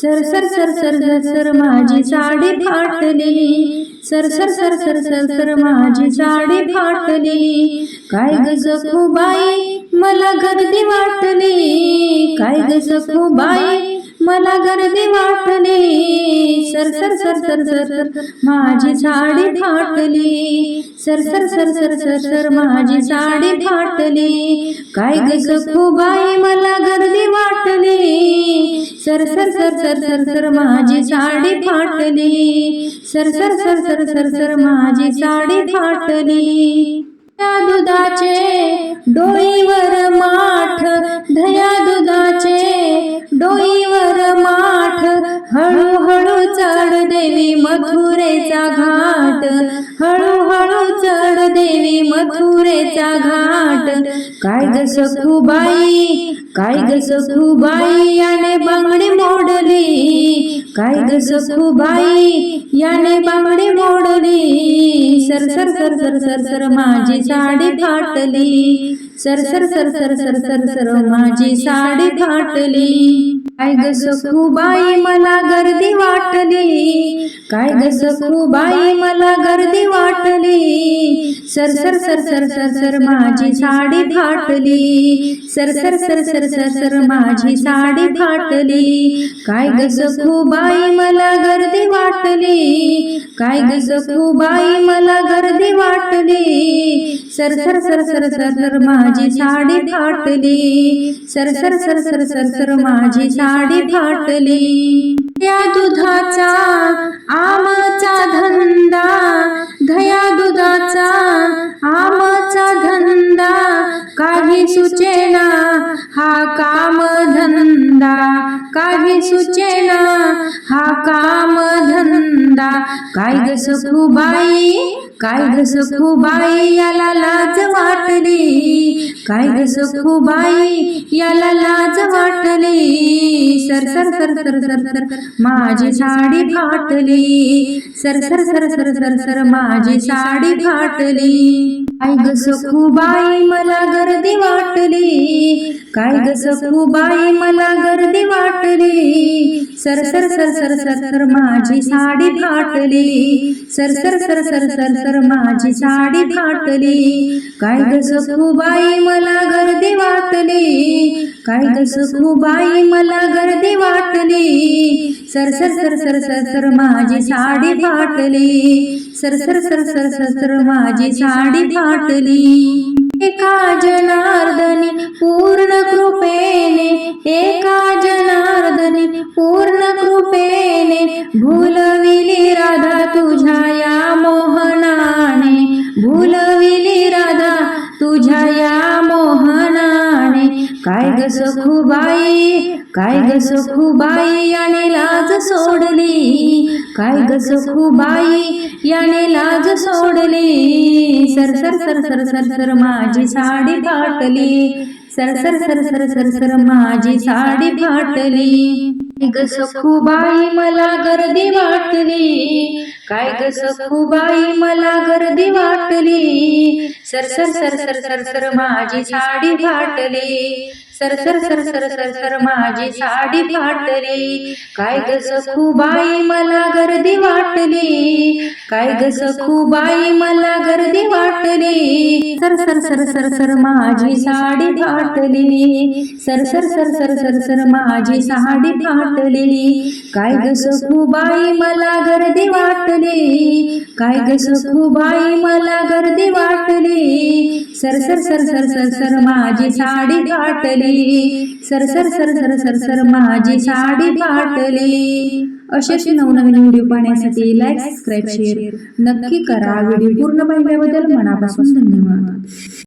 Sir सर सर सर सर सर माझी साडी फाटली सर सर सर सर सर सर माझी साडी फाटली काय ग सखूबाई मला गर्दी वाटली काय ग सखूबाई मला गर्दी वाटली सर सर सर सर सर सर माझी साडी फाटली सर सर सर सर सर सर माझी साडी फाटली काय ग सखूबाई मला गर्दी वाटली सर सर सर सर सर सर माझी साडी फाटली सर सर सर सर सर सर माझी साडी फाटली दया दुधाचे डोईवर माठ दया दुधाचे डोईवर माठ हळूहळू चढ देवी मथुरेचा घाट हळू देवी मथुरेचा घाट. काय ग सखूबाई? काय ग सखूबाई? याने बांगडी मोडली. काय ग सखूबाई? याने बांगडी मोडली. सर सर सर सर सर सर माझी साडी फाटली. सर सर सर सर सर सर सर माझी साडी फाटली काय ग सखूबाई मला गर्दी वाटली काय ग सखूबाई मला गर्दी वाटली सर सर सर सर सर सर माझी साडी फाटली सर सर सर सर सर सर माझी साडी फाटली काय ग सखूबाई मला गर्दी वाटली काय ग सखूबाई मला गर्दी वाटली सर सर सर सर सर सर माझी साडी फाटली. सर सर सर सर सर सर माझी साडी फाटली. या दुधाचा आमचा धंदा. धया दुधाचा आमचा धंदा. काही सुचेना हा काम धंदा काही सुचेना हा काम धंदा काय ग सखूबाई? काय ग सखूबाई याला काय ग सखूबाई याला लाज वाटली सर सर सर सर सर सर माझी साडी फाटली सर सर सर सर सर सर माझी साडी फाटली काय ग सखूबाई मला गर्दी वाटली काय ग सखूबाई मला गर्दी वाटली सर सर सर सर सर सर माझी साडी फाटली सर सर सर सर सर सर माझी साडी फाटली काय ग सखूबाई मला मला गर्दी वाटली काय कस सखूबाई मला गर्दी वाटली सर सर सर सर सर सर माझी साडी फाटली सर सर सर सर सर सर माझी साडी फाटली एका जनार्दनी पूर्ण कृपेने एका जनार्दनी पूर्ण कृपेने भूलविली राधा तुझ्या या काय ग सखूबाई काय ग सखूबाई याने लाज सोडली काय ग सखूबाई याने लाज सोडली सर सर सर सर सर सर माझी साडी फाटली सर सर सर सर सर सर माझी साडी फाटली ग सखूबाई मला गर्दी वाटली काय ग सखूबाई मला गर्दी वाटली सर सर सर सर सर सर माझी साडी फाटली सर सर सर सर सर सर माझी साडी फाटली काय ग सखूबाई मला गर्दी वाटली काय ग सखूबाई मला गर्दी वाटली सर सर सर सर सर माझी साडी फाटली सर सर सर सर सर सर माझी साडी फाटली वाटलेली काय ग सखूबाई मला गर्दी वाटली काय ग सखूबाई मला गर्दी वाटली सर सर सर सर सर सर माझी साडी फाटली सर सर सर सर सर सर माझी साडी फाटली असेच नवनवीन व्हिडिओ पाहण्यासाठी लाईक सबस्क्राईब शेअर नक्की करा व्हिडिओ पूर्ण पाहिल्याबद्दल मनापासून धन्यवाद